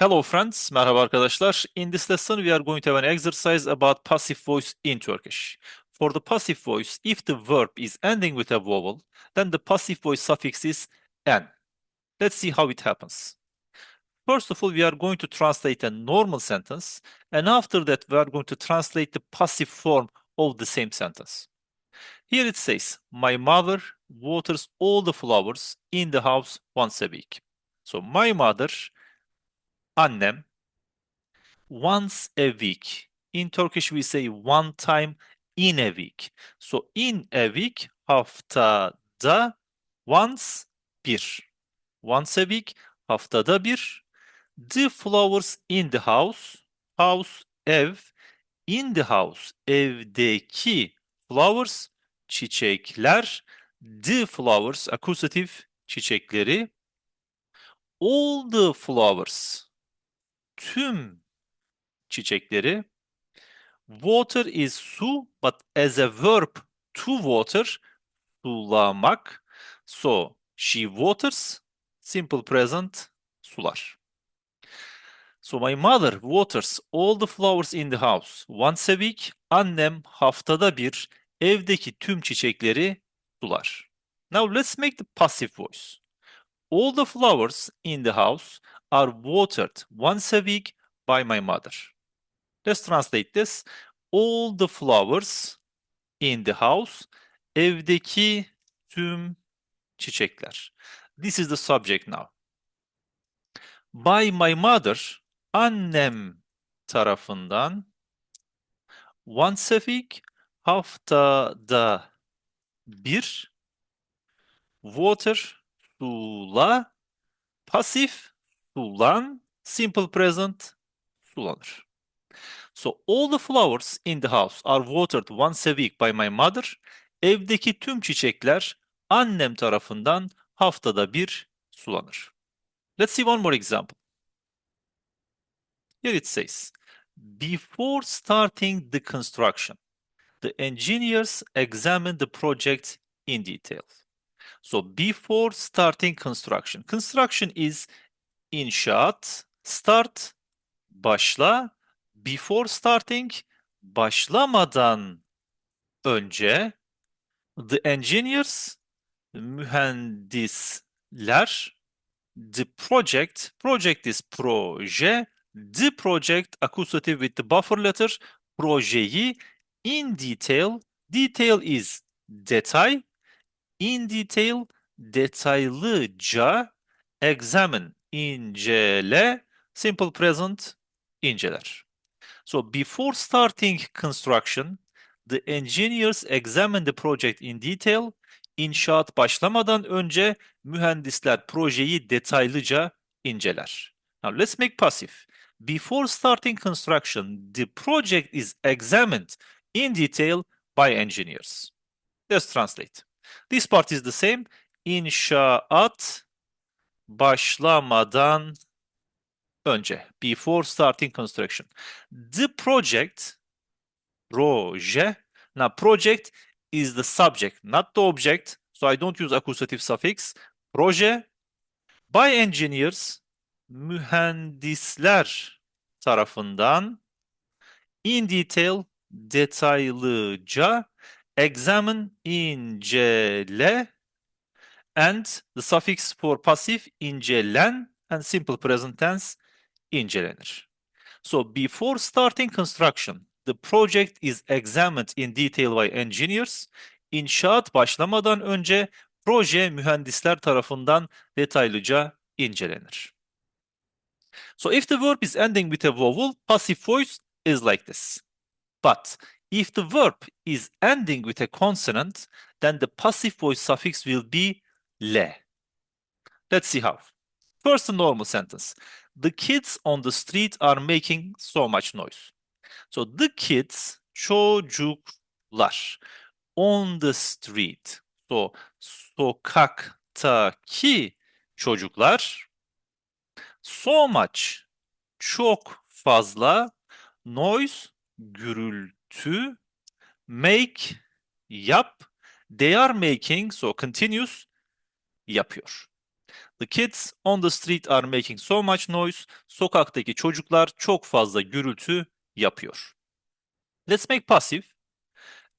Hello friends, merhaba arkadaşlar. In this lesson we are going to have an exercise about passive voice in Turkish. For the passive voice, if the verb is ending with a vowel, then the passive voice suffix is n. Let's see how it happens. First of all, we are going to translate a normal sentence, and after that we are going to translate the passive form of the same sentence. Here it says, my mother waters all the flowers in the house once a week. So my mother annem once a week. In Turkish we say one time in a week. So in a week haftada once bir. Once a week haftada bir. The flowers in the house. House ev. In the house evdeki flowers çiçekler. The flowers akusatif çiçekleri. All the flowers tüm çiçekleri. Water is su, but as a verb to water, sulamak. So, she waters, simple present, sular. So, my mother waters all the flowers in the house once a week. Annem haftada bir evdeki tüm çiçekleri sular. Now, let's make the passive voice. All the flowers in the house are watered once a week by my mother. Let's translate this. All the flowers in the house, evdeki tüm çiçekler. This is the subject now. By my mother, annem tarafından once a week, haftada bir, water, sula, pasif, sulan, simple present, sulanır. So all the flowers in the house are watered once a week by my mother. Evdeki tüm çiçekler annem tarafından haftada bir sulanır. Let's see one more example. Here it says, before starting the construction, the engineers examined the project in detail. So before starting construction, construction is inşaat, start, başla, before starting, başlamadan önce, the engineers, mühendisler, the project, project is proje, the project accusative with the buffer letter, projeyi in detail, detail is detay, in detail, detaylıca, examine, incele, simple present, inceler. So before starting construction, the engineers examine the project in detail. İnşaat başlamadan önce mühendisler projeyi detaylıca inceler. Now let's make passive. Before starting construction, the project is examined in detail by engineers. Let's translate. This part is the same. İnşaat başlamadan önce. Before starting construction. The project, proje. Now project is the subject, not the object. So I don't use accusative suffix. Proje by engineers, mühendisler tarafından in detail, detaylıca, examine, incele, and the suffix for passive incelen and simple present tense incelenir. So before starting construction, the project is examined in detail by engineers. İnşaat başlamadan önce proje mühendisler tarafından detaylıca incelenir. So if the verb is ending with a vowel, passive voice is like this. But if the verb is ending with a consonant, then the passive voice suffix will be le. Let's see how. First, the normal sentence. The kids on the street are making so much noise. So the kids, çocuklar, on the street. So sokaktaki çocuklar so much çok fazla noise gürültü make yap they are making so continuous yapıyor. The kids on the street are making so much noise. Sokaktaki çocuklar çok fazla gürültü yapıyor. Let's make passive.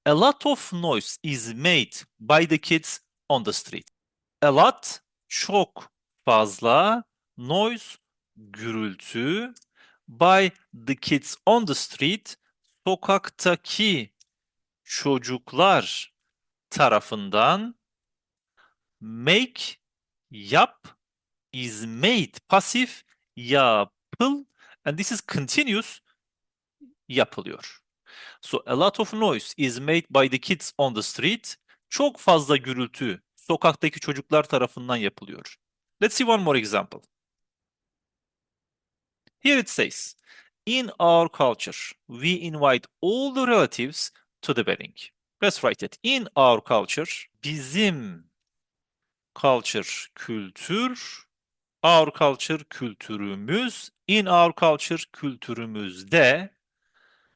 A lot of noise is made by the kids on the street. A lot çok fazla noise gürültü by the kids on the street sokaktaki çocuklar tarafından make yap is made pasif yapıl and this is continuous yapılıyor. So a lot of noise is made by the kids on the street. Çok fazla gürültü sokaktaki çocuklar tarafından yapılıyor. Let's see one more example. Here it says, in our culture, we invite all the relatives to the wedding. Let's write it. In our culture, bizim culture kültür, our culture kültürümüz, in our culture kültürümüzde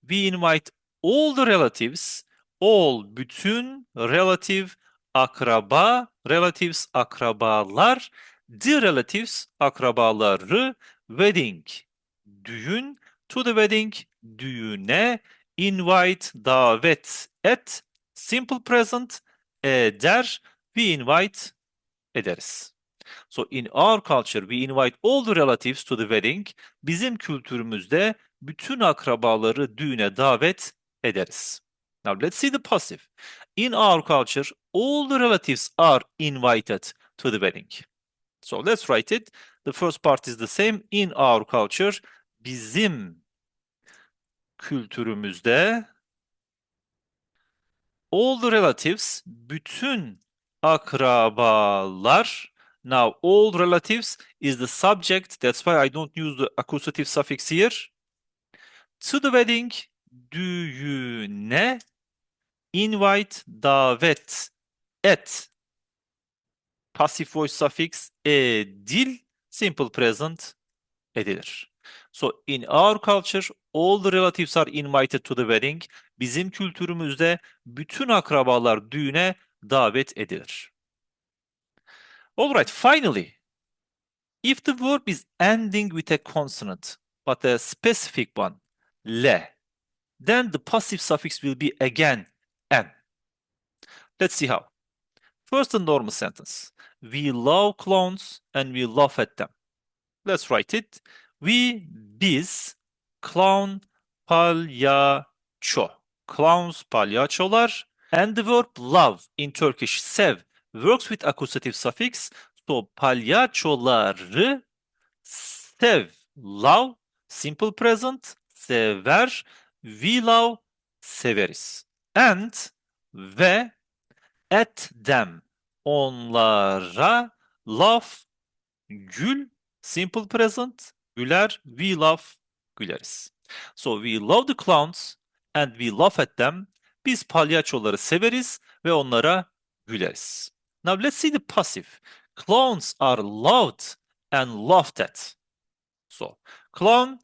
we invite all the relatives, all bütün relative akraba, relatives akrabalar, the relatives akrabaları, wedding düğün, to the wedding düğüne, invite davet et, simple present eder, we invite ederiz. So in our culture we invite all the relatives to the wedding. Bizim kültürümüzde bütün akrabaları düğüne davet ederiz. Now let's see the passive. In our culture all the relatives are invited to the wedding. So let's write it. The first part is the same. In our culture bizim kültürümüzde all the relatives bütün akrabalar now all relatives is the subject that's why I don't use the accusative suffix here to the wedding düğüne invite davet et passive voice suffix edil simple present edilir. So in our culture all the relatives are invited to the wedding. Bizim kültürümüzde bütün akrabalar düğüne davet edilir. Alright, finally, if the verb is ending with a consonant but a specific one, le, then the passive suffix will be again n. Let's see how. First, the normal sentence. We love clowns and we laugh at them. Let's write it. We, biz, clown, palyaço. Clowns, palyaçolar. And the verb love in Turkish sev works with accusative suffix. So palyaçoları sev, love, simple present, sever, we love, severiz. And ve at them, onlara, laugh, gül, simple present, güler, we laugh, güleriz. So we love the clowns and we laugh at them. Biz palyaçoları severiz ve onlara güleriz. Now let's see the passive. Clowns are loved and laughed at. So clown,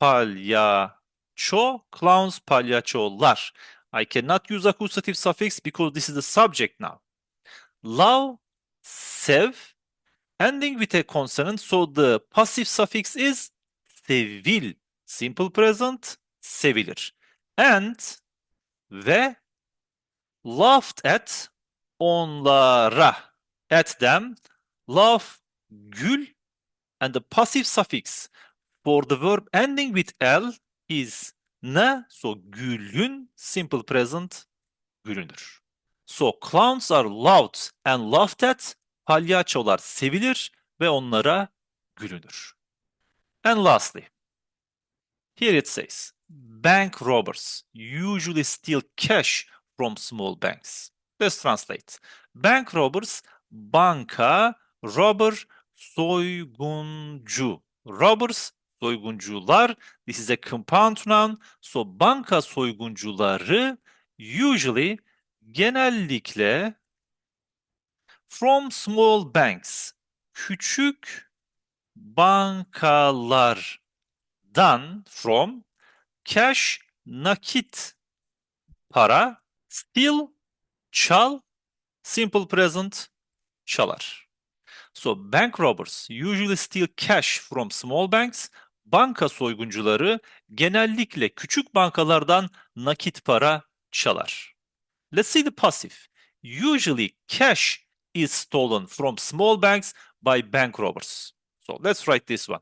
palyaço, clowns, palyaçolar. I cannot use accusative suffix because this is the subject now. Love, sev, ending with a consonant, so the passive suffix is sevil. Simple present, sevilir. And ve laughed at onlara at them laugh gül and the passive suffix for the verb ending with l is ne so gülün simple present gülünür. So clowns are loved and laughed at palyaçolar sevilir ve onlara gülünür. And lastly here it says bank robbers usually steal cash from small banks. Let's translate. Bank robbers, banka, robber, soyguncu. Robbers, soyguncular. This is a compound noun. So banka soyguncuları usually, genellikle from small banks, küçük bankalardan from cash, nakit, para, steal, çal, simple present, çalar. So bank robbers usually steal cash from small banks. Banka soyguncuları genellikle küçük bankalardan nakit para çalar. Let's see the passive. Usually cash is stolen from small banks by bank robbers. So let's write this one.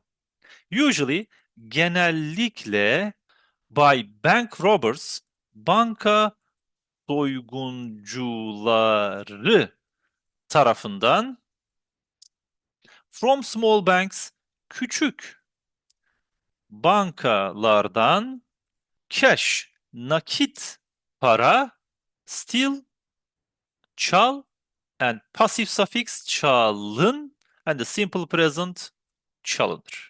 Usually genellikle by bank robbers banka soyguncuları tarafından from small banks küçük bankalardan cash nakit para steal çal and passive suffix çalın and the simple present çalınır.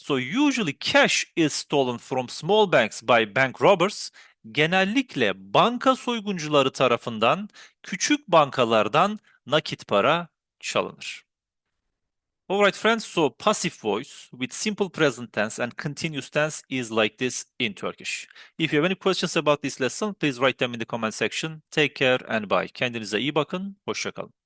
So usually cash is stolen from small banks by bank robbers. Genellikle banka soyguncuları tarafından küçük bankalardan nakit para çalınır. Alright friends, so passive voice with simple present tense and continuous tense is like this in Turkish. If you have any questions about this lesson, please write them in the comment section. Take care and bye. Kendinize iyi bakın, hoşça kalın.